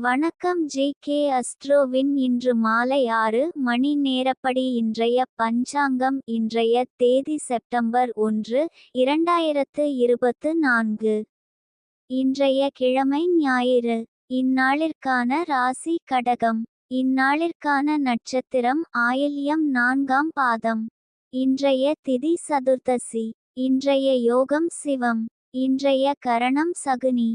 வணக்கம் J K அஸ்ட்ரோவின் இன்று மாலை ஆறு மணி நேரப்படி இன்றைய பஞ்சாங்கம் இன்றைய தேதி செப்டம்பர் ஒன்று இரண்டாயிரத்து இருபத்து நான்கு. இன்றைய கிழமை ஞாயிறு இந்நாளிற்கான ராசி கடகம். இந்நாளிற்கான நட்சத்திரம் ஆயில்யம் நான்காம் பாதம். இன்றைய திதி சதுர்த்தசி இன்றைய யோகம் சிவம். இன்றைய கரணம் சகுனி.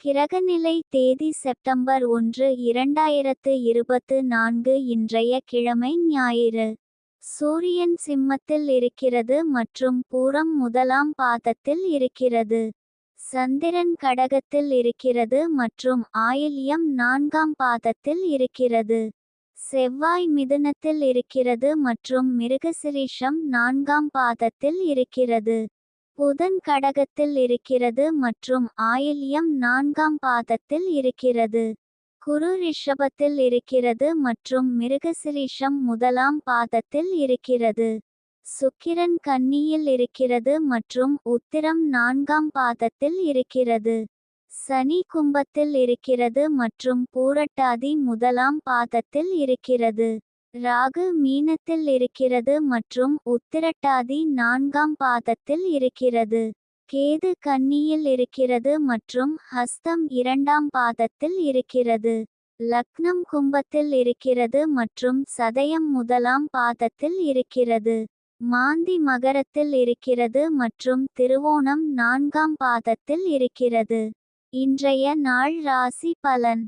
கிரகநிலை தேதி செப்டம்பர் ஒன்று இரண்டாயிரத்து இருபத்து நான்கு இன்றைய கிழமை ஞாயிறு. சூரியன் சிம்மத்தில் இருக்கிறது மற்றும் பூரம் முதலாம் பாதத்தில் இருக்கிறது. சந்திரன் கடகத்தில் இருக்கிறது மற்றும் ஆயில்யம் நான்காம் பாதத்தில் இருக்கிறது. செவ்வாய் மிதுனத்தில் இருக்கிறது மற்றும் மிருகசிரீஷம் நான்காம் பாதத்தில் இருக்கிறது. புதன் கடகத்தில் இருக்கிறது மற்றும் ஆயில்யம் நான்காம் பாதத்தில் இருக்கிறது. குரு ரிஷபத்தில் இருக்கிறது மற்றும் மிருகசிரீஷம் முதலாம் பாதத்தில் இருக்கிறது. சுக்கிரன் கன்னியில் இருக்கிறது மற்றும் உத்திரம் நான்காம் பாதத்தில் இருக்கிறது. சனி கும்பத்தில் இருக்கிறது மற்றும் பூரட்டாதி முதலாம் பாதத்தில் இருக்கிறது. ராகு மீனத்தில் இருக்கிறது மற்றும் உத்திரட்டாதி நான்காம் பாதத்தில் இருக்கிறது. கேது கன்னியில் இருக்கிறது மற்றும் ஹஸ்தம் இரண்டாம் பாதத்தில் இருக்கிறது. லக்னம் கும்பத்தில் இருக்கிறது மற்றும் சதயம் முதலாம் பாதத்தில் இருக்கிறது. மாந்தி மகரத்தில் இருக்கிறது மற்றும் திருவோணம் நான்காம் பாதத்தில் இருக்கிறது. இன்றைய நாள் ராசி பலன்.